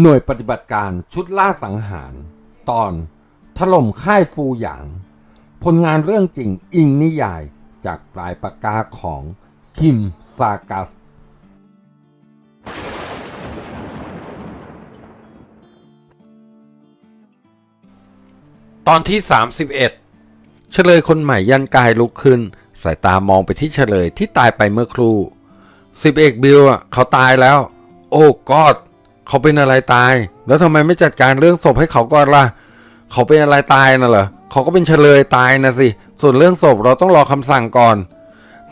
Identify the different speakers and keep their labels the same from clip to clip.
Speaker 1: หน่วยปฏิบัติการชุดล่าสังหาร ตอน ถล่มค่ายฟูหยาง ผลงานเรื่องจริงอิงนิยายจากปลายปากกาของคิมซากัส ตอนที่ 31 เฉลยคนใหม่ยันกายลุกขึ้น สายตามองไปที่เฉลยที่ตายไปเมื่อครู่สิบเอกบิลเขาตายแล้ว โอ้กอด เขาเป็นอะไรตาย แล้วทำไมไม่จัดการเรื่องศพให้เขาก่อนล่ะ เขาเป็นอะไรตายน่ะเหรอ เขาก็เป็นเฉลยตายนะสิ ส่วนเรื่องศพเราต้องรอคำสั่งก่อน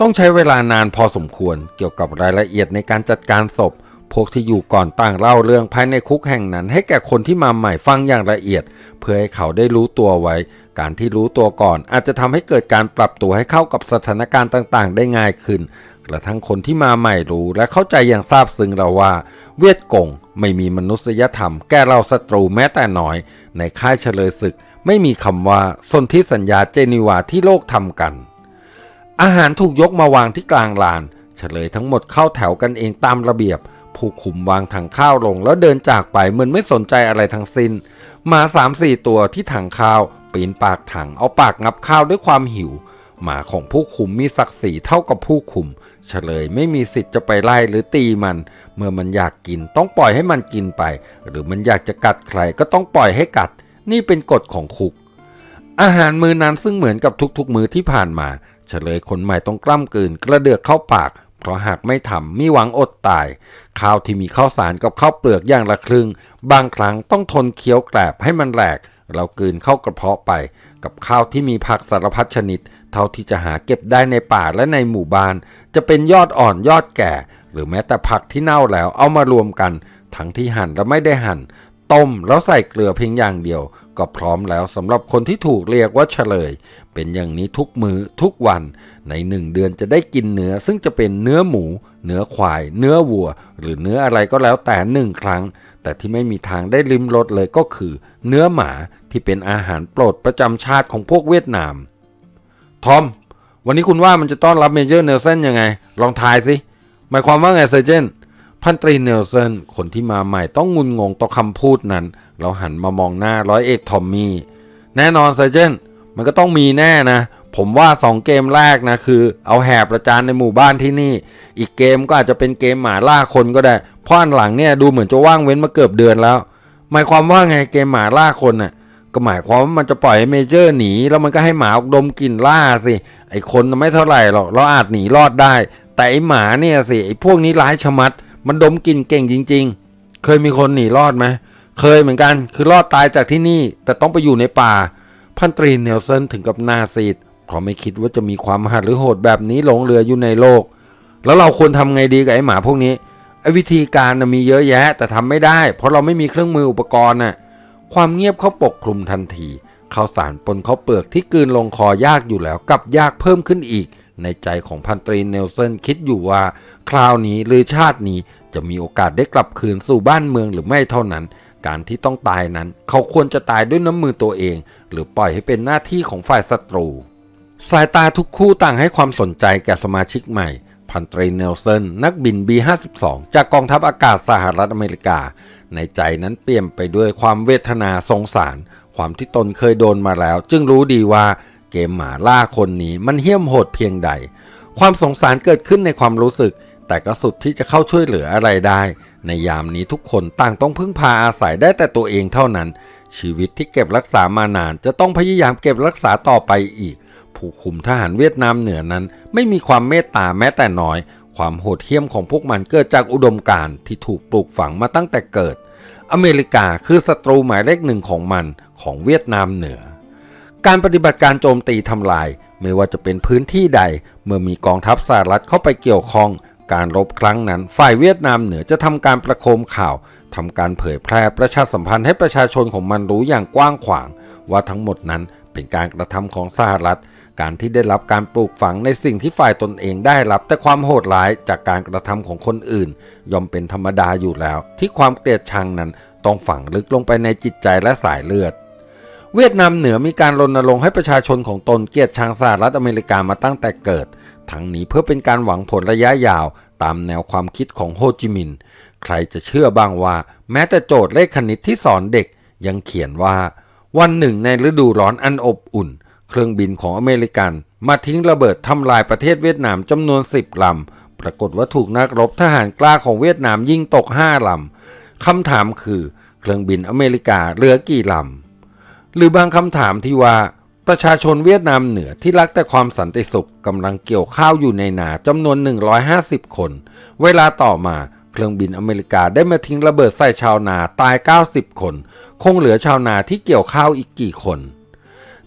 Speaker 1: ต้องใช้เวลานานพอสมควรเกี่ยวกับรายละเอียดในการจัดการศพ พวกที่อยู่ก่อนต่างเล่าเรื่องภายในคุกแห่งนั้น ให้แก่คนที่มาใหม่ฟังอย่างละเอียด เพื่อให้เขาได้รู้ตัวไว้ การที่รู้ตัวก่อน อาจจะทำให้เกิดการปรับตัวให้เข้ากับสถานการณ์ต่าง ๆ ได้ง่ายขึ้น กระทั่งคนที่มาใหม่รู้และเข้าใจอย่างซาบซึ้งแล้วว่า เวียดกงไม่มีมนุษยธรรม แก้เราศัตรูแม้แต่น้อย ในค่ายเฉลยศึก ไม่มีคำว่าสนธิสัญญาเจนีวาที่โลกทำกัน อาหารถูกยกมาวางที่กลางลาน เฉลยทั้งหมดเข้าแถวกันเองตามระเบียบ ผู้คุมวางถังข้าวลงแล้วเดินจากไปเหมือนไม่สนใจอะไรทั้งสิ้นหมาสามสี่ตัวที่ถังข้าวปีนปากถังเอาปากงับข้าวด้วยความหิว หมาของผู้คุมมีศักดิ์ศรีเท่ากับผู้คุม เฉลยไม่มีสิทธิ์จะไปไล่หรือตีมัน เมื่อมันอยากกินต้องปล่อยให้มันกินไป หรือมันอยากจะกัดใครก็ต้องปล่อยให้กัด นี่เป็นกฎของคุก อาหารมื้อนั้นซึ่งเหมือนกับทุกๆมื้อที่ผ่านมา เฉลยคนใหม่ต้องกล้ำกลืนกระเดือกเข้าปาก เพราะหากไม่ทำมีหวังอดตาย ข้าวที่มีข้าวสารกับข้าวเปลือกอย่างละครึ่ง บางครั้งต้องทนเคี้ยวแกลบให้มันแหลก เรากลืนเข้ากระเพาะไป กับข้าวที่มีผักสารพัดชนิด เท่าที่จะหาเก็บได้ในป่าและในหมู่บ้าน จะเป็นยอดอ่อนยอดแก่ หรือแม้แต่ผักที่เน่าแล้วเอามารวมกัน ทั้งที่หั่นและไม่ได้หั่น ต้มแล้วใส่เกลือเพียงอย่างเดียว ก็พร้อมแล้วสำหรับคนที่ถูกเรียกว่าเฉลย เป็นอย่างนี้ทุกมือทุกวัน ในหนึ่งเดือนจะได้กินเนื้อ ซึ่งจะเป็นเนื้อหมู เนื้อควาย เนื้อวัว หรือเนื้ออะไรก็แล้วแต่หนึ่งครั้งแต่ที่ไม่มีทางได้ลิ้มรสเลยก็คือ เนื้อหมาที่เป็นอาหารโปรดประจำชาติของพวกเวียดนาม ทอม วันนี้คุณว่ามันจะต้อนรับเมเจอร์เนลสันยังไง ลองทายสิ หมายความว่าไงเซอร์เจนพันตรีเนลสันคนที่มาใหม่ต้องงุนงงต่อคำพูดนั้น เราหันมามองหน้าร้อยเอกทอมมี่ แน่นอนเซอร์เจนมันก็ต้องมีแน่นะ ผมว่า 2 เกมแรกนะคือ เอาแหบประจานในหมู่บ้านที่นี่ อีกเกมก็อาจจะเป็นเกมหมาล่าคนก็ได้ เพราะอันหลังเนี่ยดูเหมือนจะว่างเว้นมาเกือบเดือนแล้ว หมายความว่าไงเกมหมาล่าคนน่ะ ก็หมายความว่ามันจะปล่อยให้เมเจอร์หนี แล้วมันก็ให้หมาออกดมกลิ่นล่าสิ ไอคนไม่เท่าไหร่หรอกเราอาจหนีรอดได้ แต่ไอหมาเนี่ยสิไอพวกนี้ร้ายชะมัด มันดมกลิ่นเก่งจริง ๆ เคยมีคนหนีรอดไหมเคยเหมือนกันคือรอดตายจากที่นี่ แต่ต้องไปอยู่ในป่า พันตรีเนลสันถึงกับหน้าซีดเพราะไม่คิดว่าจะมีความหัศหรือโหดแบบนี้หลงเหลืออยู่ในโลก แล้วเราควรทำไงดีกับไอหมาพวกนี้ไอวิธีการมีเยอะแยะแต่ทำไม่ได้ เพราะเราไม่มีเครื่องมืออุปกรณ์น่ะ ความเงียบเขาปกคลุมทันทีข้าวสารปนข้าวเปลือกที่กลืนลงคอยากอยู่แล้วกับยากเพิ่มขึ้นอีก ในใจของพันตรีเนลสันคิดอยู่ว่า คราวนี้หรือชาตินี้จะมีโอกาสได้กลับคืนสู่บ้านเมืองหรือไม่เท่านั้น การที่ต้องตายนั้น เขาควรจะตายด้วยน้ำมือตัวเอง หรือปล่อยให้เป็นหน้าที่ของฝ่ายศัตรู สายตาทุกคู่ต่างให้ความสนใจแก่สมาชิกใหม่พันตรีเนลสันนักบิน B52 จากกองทัพอากาศสหรัฐอเมริกาในใจนั้นเปี่ยมไปด้วยความเวทนาสงสาร ความที่ตนเคยโดนมาแล้ว จึงรู้ดีว่าเกมหมาล่าคนนี้มันเหี้ยมโหดเพียงใด ความสงสารเกิดขึ้นในความรู้สึก แต่ก็สุดที่จะเข้าช่วยเหลืออะไรได้ ในยามนี้ทุกคนต่างต้องพึ่งพาอาศัยได้แต่ตัวเองเท่านั้น ชีวิตที่เก็บรักษามานาน จะต้องพยายามเก็บรักษาต่อไปอีก ผู้คุมทหารเวียดนามเหนือนั้น ไม่มีความเมตตาแม้แต่น้อย ความโหดเหี้ยมของพวกมันเกิดจากอุดมการณ์ที่ถูกปลูกฝังมาตั้งแต่เกิด อเมริกาคือศัตรูหมายเลขหนึ่งของมันของเวียดนามเหนือ การปฏิบัติการโจมตีทำลาย ไม่ว่าจะเป็นพื้นที่ใด เมื่อมีกองทัพสหรัฐเข้าไปเกี่ยวข้อง การรบครั้งนั้น ฝ่ายเวียดนามเหนือจะทำการประโคมข่าวทำการเผยแพร่ประชาสัมพันธ์ให้ประชาชนของมันรู้อย่างกว้างขวาง ว่าทั้งหมดนั้นเป็นการกระทำของสหรัฐ การที่ได้รับการปลูกฝังในสิ่งที่ฝ่ายตนเองได้รับ แต่ความโหดร้ายจากการกระทำของคนอื่น ย่อมเป็นธรรมดาอยู่แล้ว ที่ความเกลียดชังนั้นต้องฝังลึกลงไปในจิตใจและสายเลือด เวียดนามเหนือมีการรณรงค์ให้ประชาชนของตนเกลียดชังสหรัฐอเมริกามาตั้งแต่เกิด ทั้งนี้เพื่อเป็นการหวังผลระยะยาว ตามแนวความคิดของโฮจิมินห์ใใครจะเชื่อบ้างว่า แม้แต่โจทย์เลขคณิตที่สอนเด็กยังเขียนว่า วันหนึ่งในฤดูร้อนอันอบอุ่น เครื่องบินของอเมริกัน มาทิ้งระเบิดทำลายประเทศเวียดนามจำนวน 10ลำ ปรากฏว่าถูกนักรบทหารกล้าของเวียดนามยิงตก 5ลำคำถามคือ เครื่องบินอเมริกาเหลือกี่ลำ หรือบางคำถามที่ว่าประชาชนเวียดนามเหนือที่รักแต่ความสันติสุขกำลังเกี่ยวข้าวอยู่ในนาจำนวน 150 คน เวลาต่อมาเครื่องบินอเมริกาได้มาทิ้งระเบิดใส่ชาวนาตาย 90 คน คงเหลือชาวนาที่เกี่ยวข้าวอีกกี่คน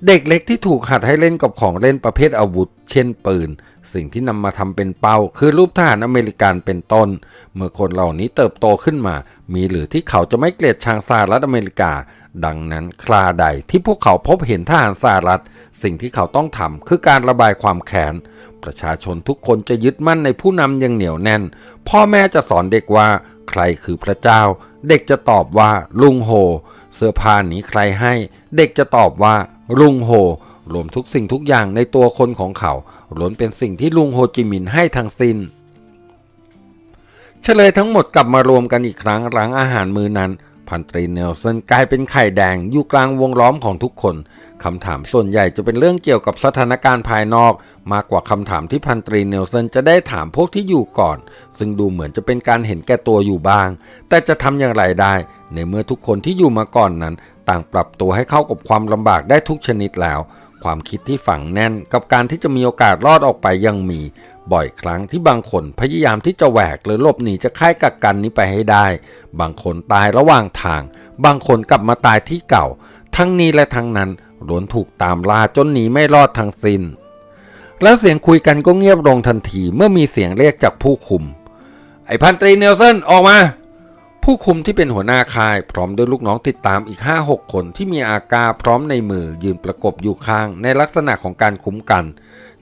Speaker 1: เด็กเล็กที่ถูกหัดให้เล่นกับของเล่นประเภทอาวุธ เช่นปืน สิ่งที่นำมาทำเป็นเป้า คือรูปทหารอเมริกันเป็นต้น เมื่อคนเหล่านี้เติบโตขึ้นมา มีหรือที่เขาจะไม่เกลียดชังสหรัฐอเมริกา ดังนั้นคราใดที่พวกเขาพบเห็นทหารสหรัฐ สิ่งที่เขาต้องทำคือการระบายความแค้นประชาชนทุกคนจะยึดมั่นในผู้นำอย่างเหนียวแน่น พ่อแม่จะสอนเด็กว่า ใครคือพระเจ้า เด็กจะตอบว่าลุงโฮ เสื้อผ้านี้ใครให้ เด็กจะตอบว่า ลุงโฮรวมทุกสิ่งทุกอย่างในตัวคนของเขาล้วนเป็นสิ่งที่ลุงโฮจิมินห์ให้ทั้งสิ้น เฉลยทั้งหมดกลับมารวมกันอีกครั้งหลังอาหารมื้อนั้น พันตรีเนลสันกลายเป็นไข่แดงอยู่กลางวงล้อมของทุกคนคำถามส่วนใหญ่จะเป็นเรื่องเกี่ยวกับสถานการณ์ภายนอก มากกว่าคำถามที่พันตรีเนลสันจะได้ถามพวกที่อยู่ก่อน ซึ่งดูเหมือนจะเป็นการเห็นแก่ตัวอยู่บ้าง แต่จะทำอย่างไรได้ ในเมื่อทุกคนที่อยู่มาก่อนนั้น ต่างปรับตัวให้เข้ากับความลำบากได้ทุกชนิดแล้ว ความคิดที่ฝังแน่นกับการที่จะมีโอกาสรอดออกไปยังมี บ่อยครั้งที่บางคนพยายามที่จะแหวกหรือหลบหนีจะค่ายกักกันนี้ไปให้ได้ บางคนตายระหว่างทาง บางคนกลับมาตายที่เก่า ทั้งนี้และทั้งนั้นล้วนถูกตามล่าจนหนีไม่รอดทั้งสิน้น แล้วเสียงคุยกันก็เงียบลงทันทีเมื่อมีเสียงเรียกจากผู้คุม ไอ้พันตรีเนลสันออกมา ผู้คุมที่เป็นหัวหน้าค่าย พร้อมด้วยลูกน้องติดตามอีก 5-6 คนที่มีอากาพร้อมในมือยืนประกบอยู่ข้างในลักษณะของการคุ้มกัน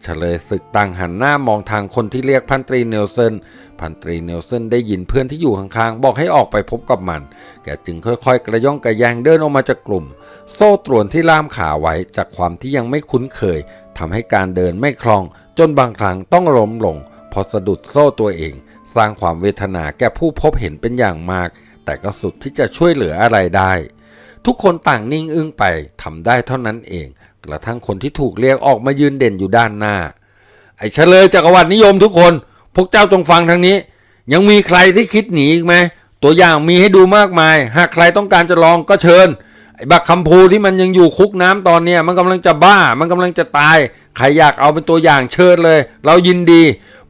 Speaker 1: เฉลยศึกต่างหันหน้ามองทางคนที่เรียกพันตรีเนลสันพันตรีเนลสันได้ยินเพื่อนที่อยู่ข้างๆ บอกให้ออกไปพบกับมัน แกจึงค่อยๆ กระย่องกระแยงเดินออกมาจากกลุ่ม โซ่ตรวนที่ล่ามขาไว้จากความที่ยังไม่คุ้นเคยทำให้การเดินไม่คล่อง จนบางครั้งต้องล้มลงพอสะดุดโซ่ตัวเอง สร้างความเวทนาแก่ผู้พบเห็นเป็นอย่างมาก แต่ก็สุดที่จะช่วยเหลืออะไรได้ ทุกคนต่างนิ่งอึ้งไปทำได้เท่านั้นเอง กระทั่งคนที่ถูกเรียกออกมายืนเด่นอยู่ด้านหน้า ไอ้เฉลยจักรวรรดินิยมทุกคน พวกเจ้าจงฟังทางนี้ ยังมีใครที่คิดหนีอีกไหมตัวอย่างมีให้ดูมากมาย หากใครต้องการจะลองก็เชิญไอ้บักคำพูที่มันยังอยู่คุกน้ำตอนเนี้ยมันกำลังจะบ้า มันกำลังจะตาย ใครอยากเอาเป็นตัวอย่างเชิญเลย เรายินดี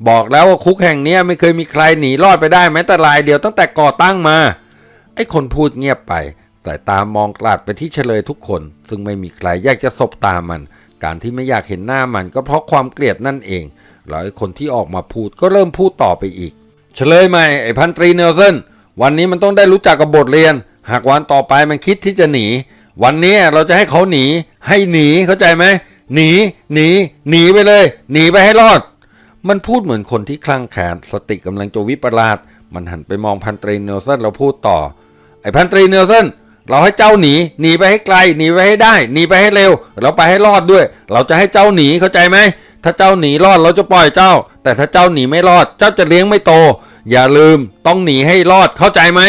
Speaker 1: บอกแล้วว่าคุกแห่งนี้ไม่เคยมีใครหนีรอดไปได้แม้แต่รายเดียวตั้งแต่ก่อตั้งมา ไอ้คนพูดเงียบไป สายตามองกลาดไปที่เฉลยทุกคน ซึ่งไม่มีใครอยากจะสบตามัน การที่ไม่อยากเห็นหน้ามันก็เพราะความเกลียดนั่นเองแล้วไอ้คนที่ออกมาพูดก็เริ่มพูดต่อไปอีก เฉลยใหม่ไอ้พันตรีเนลสันวันนี้มันต้องได้รู้จักกับบทเรียน หากวันต่อไปมันคิดที่จะหนี วันนี้เราจะให้เขาหนี ให้หนีเข้าใจไหมหนีหนีหนีไปเลย หนีไปให้รอด มันพูดเหมือนคนที่คลั่งแขนสติกำลังจะวิปลาสมันหันไปมองพันตรีเนลสันแล้วพูดต่อ ไอ้พันตรีเนลสันเราให้เจ้าหนีหนีไปให้ไกลหนีไปให้ได้หนีไปให้เร็ว เราไปให้รอดด้วย เราจะให้เจ้าหนีเข้าใจไหมถ้าเจ้าหนีรอดเราจะปล่อยเจ้า แต่ถ้าเจ้าหนีไม่รอด เจ้าจะเลี้ยงไม่โต อย่าลืมต้องหนีให้รอดเข้าใจไหม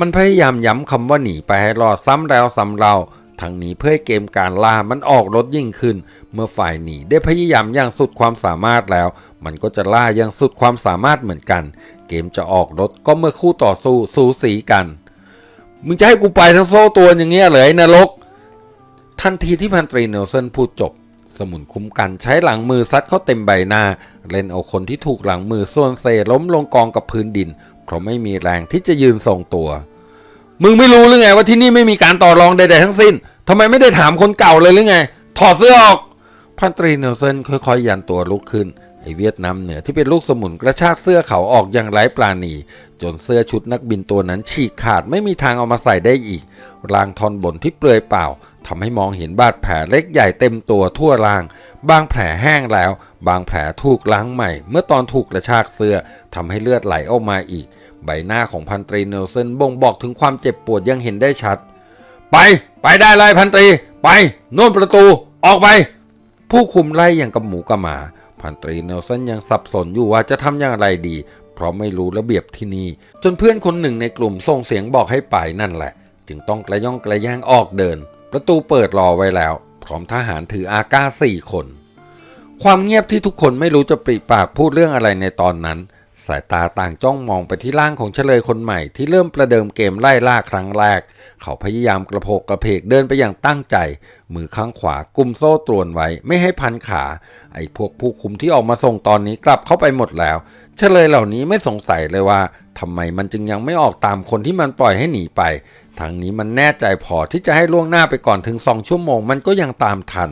Speaker 1: มันพยายามย้ำคำว่าหนีไปให้รอดซ้ำแล้วซ้ำเล่า ทั้งนี้เพื่อให้เกมการล่ามันออกรถยิ่งขึ้น เมื่อฝ่ายหนีได้พยายามอย่างสุดความสามารถแล้ว มันก็จะล่าอย่างสุดความสามารถเหมือนกัน เกมจะออกรถก็เมื่อคู่ต่อสู้สูสีกัน มึงจะให้กูไปทั้งโซ่ตัวอย่างเงี้ยเหรอไอ้นรก ทันทีที่พันตรีเนลสันพูดจบ สมุนคุ้มกันใช้หลังมือซัดเข้าเต็มใบหน้า เล่นเอาคนที่ถูกหลังมือส่วนเซล้มลงกองกับพื้นดิน เพราะไม่มีแรงที่จะยืนทรงตัว มึงไม่รู้หรือไงว่าที่นี่ไม่มีการต่อรองใดๆทั้งสิ้นทำไมไม่ได้ถามคนเก่าเลยหรือไง ถอดเสื้อออก พันตรีเนลสันค่อยๆ ยันตัวลุกขึ้น ไอเวียดนามเหนือที่เป็นลูกสมุนกระชากเสื้อเขาออกอย่างไร้ปราณี จนเสื้อชุดนักบินตัวนั้นฉีกขาดไม่มีทางเอามาใส่ได้อีก รางทอนบนที่เปลือยเปล่าทำให้มองเห็นบาดแผลเล็กใหญ่เต็มตัวทั่วราง บางแผลแห้งแล้ว บางแผลถูกล้างใหม่ เมื่อตอนถูกกระชากเสื้อทำให้เลือดไหลออกมาอีก ใบหน้าของพันตรีเนลสันบ่งบอกถึงความเจ็บปวดยังเห็นได้ชัด ไป ไปได้เลยพันตรี ไปโน่นประตู ออกไป ผู้คุมไล่อย่างกับหมูกับหมา พันตรีเนลสันยังสับสนอยู่ว่าจะทำอย่างไรดี เพราะไม่รู้ระเบียบที่นี่ จนเพื่อนคนหนึ่งในกลุ่มส่งเสียงบอกให้ไปนั่นแหละ จึงต้องกระย่องกระแย่งออกเดิน ประตูเปิดรอไว้แล้ว พร้อมทหารถืออากาสี่คน ความเงียบที่ทุกคนไม่รู้จะปริปากพูดเรื่องอะไรในตอนนั้น สายตาต่างจ้องมองไปที่ร่างของเฉลยคนใหม่ที่เริ่มประเดิมเกมไล่ล่าครั้งแรก เขาพยายามกระโพกกระเพกเดินไปอย่างตั้งใจ มือข้างขวากุมโซ่ตรวนไว้ไม่ให้พันขา ไอ้พวกผู้คุมที่ออกมาส่งตอนนี้กลับเข้าไปหมดแล้ว เฉลยเหล่านี้ไม่สงสัยเลยว่าทำไมมันจึงยังไม่ออกตามคนที่มันปล่อยให้หนีไปทางนี้มันแน่ใจพอที่จะให้ล่วงหน้าไปก่อนถึงสองชั่วโมงมันก็ยังตามทัน